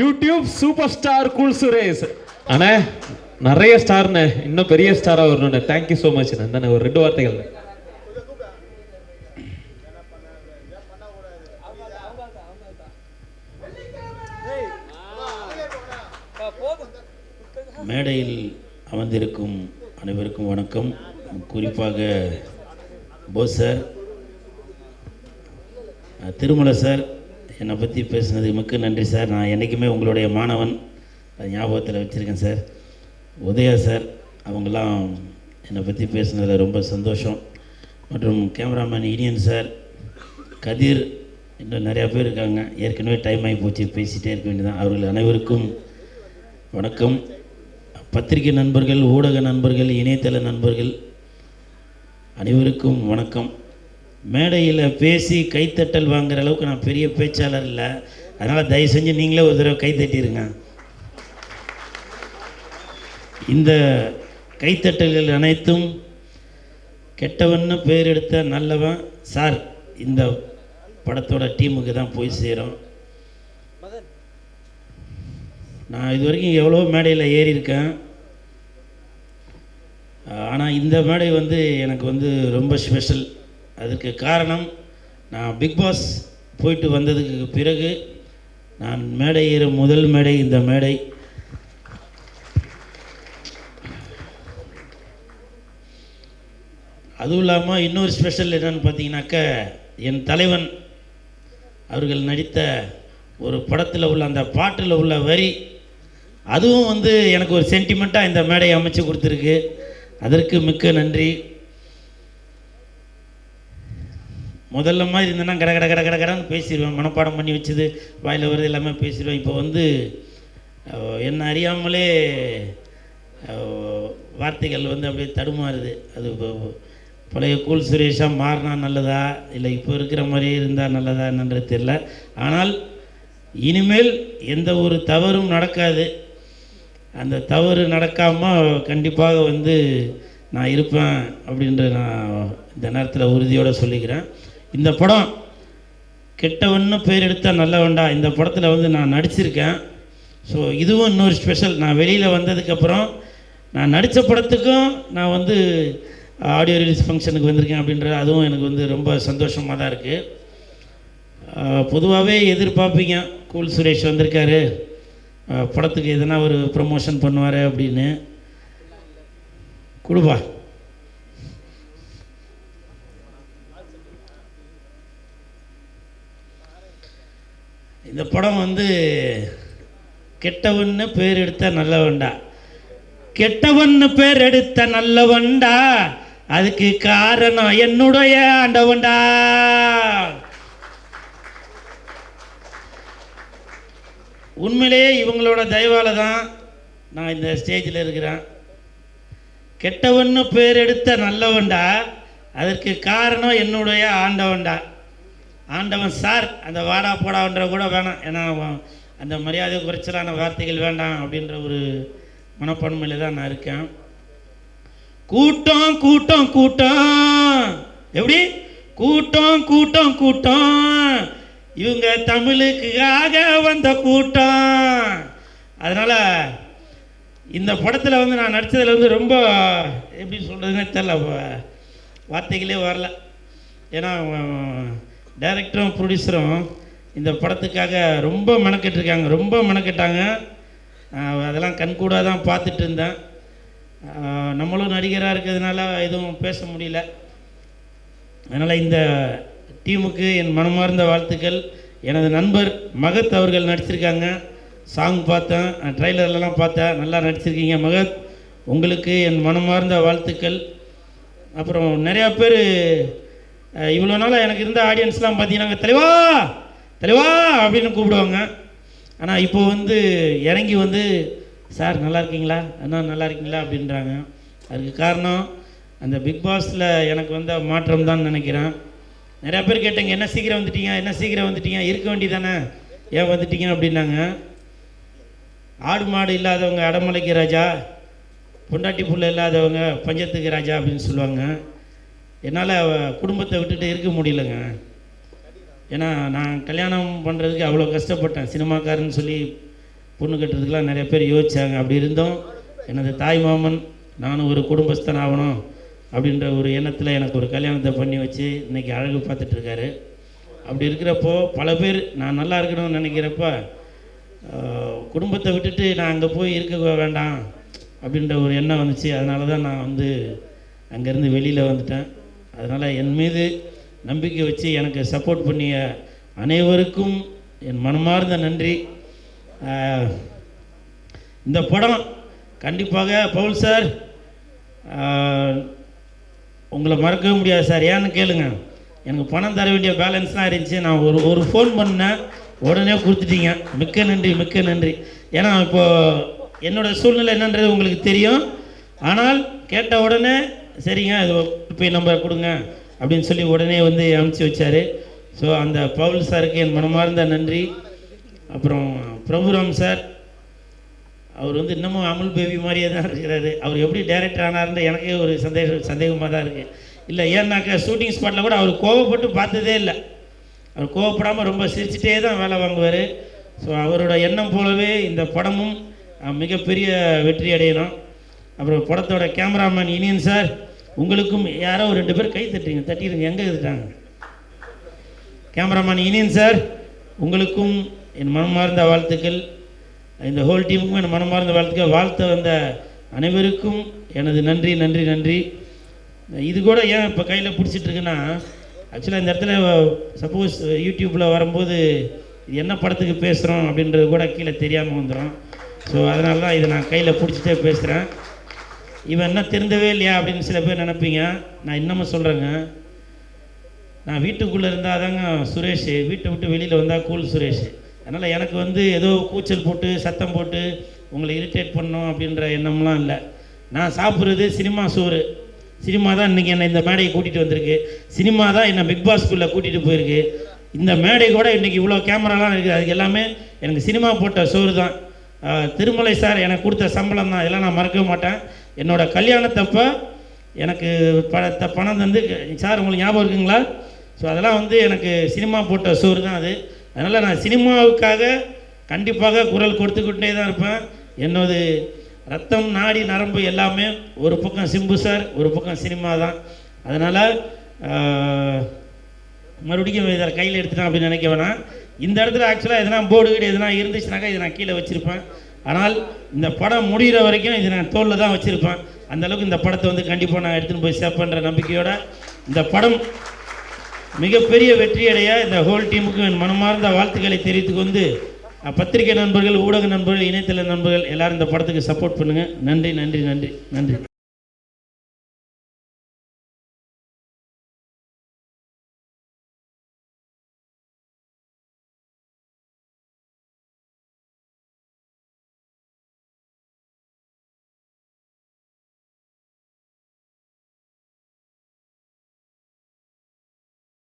YouTube super star Kool Suresh அண்ணே நிறைய ஸ்டார்ண்ணே இன்னும் பெரிய ஸ்டாராக வரணுண்ணே தேங்க்யூ ஸோ மச் தானே ஒரு ரெண்டு வார்த்தைகள். மேடையில் அமர்ந்திருக்கும் அனைவருக்கும் வணக்கம். குறிப்பாக போஸ் சார் திருமலை சார் என்னை பற்றி பேசுனது மிக்க நன்றி சார். நான் என்றைக்குமே உங்களுடைய மாணவன். அது ஞாபகத்தில் வச்சுருக்கேன் சார். உதயா சார் அவங்கெல்லாம் என்னை பற்றி பேசுனதில் ரொம்ப சந்தோஷம். மற்றும் கேமராமேன் இனியன் சார் கதிர் இன்னும் நிறையா பேர் இருக்காங்க. ஏற்கனவே டைம் ஆகி போச்சு பேசிகிட்டே இருக்க வேண்டியதான் அவர்கள் அனைவருக்கும் வணக்கம். பத்திரிகை நண்பர்கள் ஊடக நண்பர்கள் இணையதள நண்பர்கள் அனைவருக்கும் வணக்கம். மேடையில் பேசி கைத்தட்டல் வாங்குற அளவுக்கு நான் பெரிய பேச்சாளர் இல்லை. அதனால் தயவு செஞ்சு நீங்களே ஒரு தடவை கைத்தட்டிருங்க. இந்த கைத்தட்டல்கள் அனைத்தும் கெட்டவன்னு பேர் எடுத்த நல்லவன் சார் இந்த படத்தோட டீமுக்கு தான் போய் சேரும். நான் இது வரைக்கும் எவ்வளோ மேடையில் ஏறியிருக்கேன். ஆனால் இந்த மேடை வந்து எனக்கு வந்து ரொம்ப ஸ்பெஷல் அதற்கு காரணம் நான் பிக் பாஸ் போயிட்டு வந்ததுக்கு பிறகு நான் மேடை ஏறும் முதல் மேடை இந்த மேடை. அதுவும் இல்லாமல் இன்னொரு ஸ்பெஷல் என்னன்னு பார்த்தீங்கன்னாக்க என் தலைவன் அவர்கள் நடித்த ஒரு படத்தில் உள்ள அந்த பாட்டில் உள்ள வரி அதுவும் வந்து எனக்கு ஒரு சென்டிமெண்ட்டாக இந்த மேடையை அமைச்சு கொடுத்துருக்கு. அதற்கு மிக்க நன்றி. முதல்ல மாதிரி இருந்தேன்னா கட கட கட கட கடன்னு பேசிடுவேன். மனப்பாடம் பண்ணி வச்சது வாயில் வருது எல்லாமே பேசிடுவேன். இப்போ வந்து என்ன அறியாமலே வார்த்தைகள் வந்து அப்படியே தடுமாறுது. அது இப்போ- பழைய கூல் சுரேஷாக மாறினா நல்லதா? இல்லை இப்போ இருக்கிற மாதிரியே இருந்தால் நல்லதா என்னன்றது தெரில ஆனால் இனிமேல் எந்த ஒரு தவறும் நடக்காது. அந்த தவறு நடக்காமல் கண்டிப்பாக வந்து நான் இருப்பேன் அப்படின்ற நான் இந்த நேரத்தில் உறுதியோடு சொல்லிக்கிறேன். இந்த படம் கெட்டவன்னு பேர் எடுத்தால் நல்லவன்டா. இந்த படத்தில் வந்து நான் நடிச்சிருக்கேன். ஸோ இதுவும் இன்னொரு ஸ்பெஷல் நான் வெளியில் வந்ததுக்கப்புறம் நான் நடித்த படத்துக்கும் நான் வந்து ஆடியோ ரிலீஸ் ஃபங்க்ஷனுக்கு வந்திருக்கேன் அப்படின்ற அதுவும் எனக்கு வந்து ரொம்ப சந்தோஷமாக தான் இருக்குது பொதுவாகவே எதிர்பார்ப்பீங்க. கூல் சுரேஷ் வந்திருக்காரு. படத்துக்கு எதனா ஒரு ப்ரமோஷன் பண்ணுவார் அப்படின்னு. கொடுப்பா. இந்த படம் வந்து கெட்டவன்னு பேர் எடுத்த நல்லவன்டா. கெட்டவன்னு பேர் எடுத்த நல்லவன்டா. அதுக்கு காரணம் என்னுடைய ஆண்டவன்டா. உண்மையிலேயே இவங்களோட தயவால் தான் நான் இந்த ஸ்டேஜில் இருக்கிறேன். கெட்டவன்னு பேர் எடுத்த நல்லவன்டா. அதற்கு காரணம் என்னுடைய ஆண்டவன்டா. ஆண்டவன் சார் அந்த வாடா போடான்ற கூட வேணாம். ஏன்னா அவன் அந்த மரியாதை குறைச்சலான வார்த்தைகள் வேண்டாம் அப்படின்ற ஒரு மனப்பான்மையில் தான் நான் இருக்கேன். கூட்டம் கூட்டம் கூட்டம். எப்படி? கூட்டம் கூட்டம் கூட்டம். இவங்க தமிழுக்காக வந்த கூட்டம். அதனால் இந்த படத்தில் வந்து நான் நடித்ததில் வந்து ரொம்ப எப்படி சொல்கிறதுனே தெரில வார்த்தைகளே வரல. ஏன்னா டைரக்டரும் ப்ரொடியூசரும் இந்த படத்துக்காக ரொம்ப மெனக்கெட்டுருக்காங்க. ரொம்ப மெனக்கெட்டாங்க. அதெல்லாம் கண்கூடாக தான் பார்த்துட்டு இருந்தேன். நம்மளும் நடிகராக இருக்கிறதுனால எதுவும் பேச முடியல. அதனால் இந்த டீமுக்கு என் மனமார்ந்த வாழ்த்துக்கள். எனது நண்பர் மகத் அவர்கள் நடிச்சிருக்காங்க. சாங் பார்த்தேன். ட்ரைலர்லலாம் பார்த்தேன். நல்லா நடிச்சிருக்கீங்க மகத். உங்களுக்கு என் மனமார்ந்த வாழ்த்துக்கள். அப்புறம் நிறையா பேர் இவ்வளோ நாளாக எனக்கு இருந்த ஆடியன்ஸ்லாம் பார்த்தீங்கன்னா தலைவா தலைவா அப்படின்னு கூப்பிடுவாங்க. ஆனால் இப்போ வந்து இறங்கி வந்து சார் நல்லா இருக்கீங்களா? அண்ணா நல்லா இருக்கீங்களா? அப்படின்றாங்க. அதுக்கு காரணம் அந்த பிக் பாஸில் எனக்கு வந்த மாற்றம் தான் நினைக்கிறேன். நிறையா பேர் கேட்டீங்க என்ன சீக்கிரம் வந்துட்டீங்க? என்ன சீக்கிரம் வந்துட்டீங்க? இருக்க வேண்டியதானே? ஏன் வந்துட்டீங்க? அப்படின்னாங்க. ஆடு மாடு இல்லாதவங்க அடமலைக்கு ராஜா பொண்டாட்டி புள்ள இல்லாதவங்க பஞ்சத்துக்கு ராஜா அப்படின்னு சொல்லுவாங்க. என்னால் குடும்பத்தை விட்டுட்டு இருக்க முடியலங்க. ஏன்னா நான் கல்யாணம் பண்ணுறதுக்கு அவ்வளோ கஷ்டப்பட்டேன். சினிமாக்காரன்னு சொல்லி பொண்ணு கட்டுறதுக்கெலாம் நிறைய பேர் யோசிச்சாங்க. அப்படி இருந்தோம் எனது தாய் மாமன் நானும் ஒரு குடும்பஸ்தன் ஆகணும் அப்படின்ற ஒரு எண்ணத்தில் எனக்கு ஒரு கல்யாணத்தை பண்ணி வச்சு இன்றைக்கி அழகு பார்த்துட்ருக்காரு அப்படி இருக்கிறப்போ பல பேர் நான் நல்லா இருக்கணும்னு நினைக்கிறப்ப குடும்பத்தை விட்டுட்டு நான் அங்கே போய் இருக்க வேண்டாம் அப்படின்ற ஒரு எண்ணம் வந்துச்சு. அதனால தான் நான் வந்து அங்கேருந்து வெளியில் வந்துட்டேன். அதனால் என் மீது நம்பிக்கை வச்சு எனக்கு சப்போர்ட் பண்ணிய அனைவருக்கும் என் மனமார்ந்த நன்றி. இந்த படம் கண்டிப்பாக பவுல் சார் உங்களை மறக்கவே முடியாது சார். ஏன்னு கேளுங்க எனக்கு பணம் தர வேண்டிய பேலன்ஸ் தான் இருந்துச்சு. நான் ஒரு ஒரு ஃபோன் பண்ணேன் உடனே கொடுத்துட்டீங்க. மிக்க நன்றி மிக்க நன்றி. ஏன்னா இப்போது என்னோடய சூழ்நிலை என்னன்றது உங்களுக்கு தெரியும். ஆனால் கேட்ட உடனே சரிங்க அது போய் நம்பர் கொடுங்க அப்படின்னு சொல்லி உடனே வந்து அனுப்பிச்சி வச்சார். ஸோ அந்த பவுல் சாருக்கு என் மனமார்ந்த நன்றி. அப்புறம் பிரபுராம் சார் அவர் வந்து இன்னமும் அமுல் பேபி மாதிரியே தான் இருக்கிறாரு. அவர் எப்படி டைரக்டர் ஆனார்ன்ற எனக்கே ஒரு சந்தேகம் சந்தேகமாக தான் இருக்குது இல்லை ஏன்னாக்கா ஷூட்டிங் ஸ்பாட்டில் கூட அவர் கோவப்பட்டு பார்த்ததே இல்லை. அவர் கோவப்படாமல் ரொம்ப சிரிச்சிட்டே தான் வேலை வாங்குவார். ஸோ அவரோட எண்ணம் போலவே இந்த படமும் மிகப்பெரிய வெற்றி அடையணும். அப்புறம் படத்தோட கேமராமேன் இனியன் சார் உங்களுக்கும் யாரோ ஒரு ரெண்டு பேர் கை தட்டுறீங்க தட்டிடுங்க எங்கே இருக்காங்க? கேமராமேன் இனியன் சார் உங்களுக்கும் என் மனமார்ந்த வாழ்த்துக்கள். இந்த ஹோல் டீமுக்கும் என் மனமார்ந்த வாழ்த்துக்கள். வாழ்த்த வந்த அனைவருக்கும் எனது நன்றி நன்றி நன்றி. இது கூட ஏன் இப்போ கையில் பிடிச்சிட்ருக்குன்னா ஆக்சுவலாக இந்த இடத்துல சப்போஸ் யூடியூப்பில் வரும்போது இது என்ன படத்துக்கு பேசுகிறோம் அப்படின்றது கூட கீழே தெரியாமல் வந்துடும் ஸோ அதனால தான் இதை நான் கையில் பிடிச்சிட்டே பேசுகிறேன் இவன் என்ன தெரிந்தவே இல்லையா அப்படின்னு சில பேர் நினைப்பீங்க. நான் இன்னமும் சொல்கிறேங்க நான் வீட்டுக்குள்ளே இருந்தால் தாங்க சுரேஷ் வீட்டை விட்டு வெளியில் வந்தால் கூல் சுரேஷ். அதனால் எனக்கு வந்து ஏதோ கூச்சல் போட்டு சத்தம் போட்டு உங்களை இரிட்டேட் பண்ணணும் அப்படின்ற எண்ணம்லாம் இல்லை. நான் சாப்பிட்றது சினிமா சோறு. சினிமா தான் இன்றைக்கி என்னை இந்த மேடையை கூட்டிகிட்டு வந்திருக்கு. சினிமா தான் என்னை பிக் பாஸ்குள்ளே கூட்டிகிட்டு போயிருக்கு. இந்த மேடை கூட இன்றைக்கி இவ்வளோ கேமராலாம் இருக்குது அதுக்கு எல்லாமே எனக்கு சினிமா போட்ட சோறு தான். திருமலை சார் எனக்கு கொடுத்த சம்பளம் தான். இதெல்லாம் நான் மறக்கவே மாட்டேன். என்னோட கல்யாணத்தப்போ எனக்கு பணத்தை பணம் தந்து சார் உங்களுக்கு ஞாபகம் இருக்குங்களா? ஸோ அதெல்லாம் வந்து எனக்கு சினிமா போட்ட சோறு தான் அது. அதனால் நான் சினிமாவுக்காக கண்டிப்பாக குரல் கொடுத்துக்கிட்டே தான் இருப்பேன். என்னோட ரத்தம் நாடி நரம்பு எல்லாமே ஒரு பக்கம் சிம்பு சார் ஒரு பக்கம் சினிமா தான். அதனால் மறுபடியும் இதை கையில் எடுத்துட்டேன் அப்படின்னு நினைக்க வேணாம். இந்த இடத்துல ஆக்சுவலாக எதனா போர்டு கீடு எதனா இருந்துச்சுனாக்கா இதை நான் கீழே வச்சுருப்பேன். ஆனால் இந்த படம் முடிகிற வரைக்கும் இதை நான் தோளில் தான் வச்சுருப்பேன். அந்தளவுக்கு இந்த படத்தை வந்து கண்டிப்பாக நான் எடுத்துன்னு போய் சேர்ப்பேன்ற நம்பிக்கையோடு இந்த படம் மிகப்பெரிய வெற்றியடைய இந்த ஹோல் டீமுக்கு என் மனமார்ந்த வாழ்த்துக்களை தெரிவித்து கொண்டு பத்திரிகை நண்பர்கள் ஊடக நண்பர்கள் இணையதள நண்பர்கள் எல்லாரும் இந்த படத்துக்கு சப்போர்ட் பண்ணுங்கள் நன்றி நன்றி நன்றி நன்றி.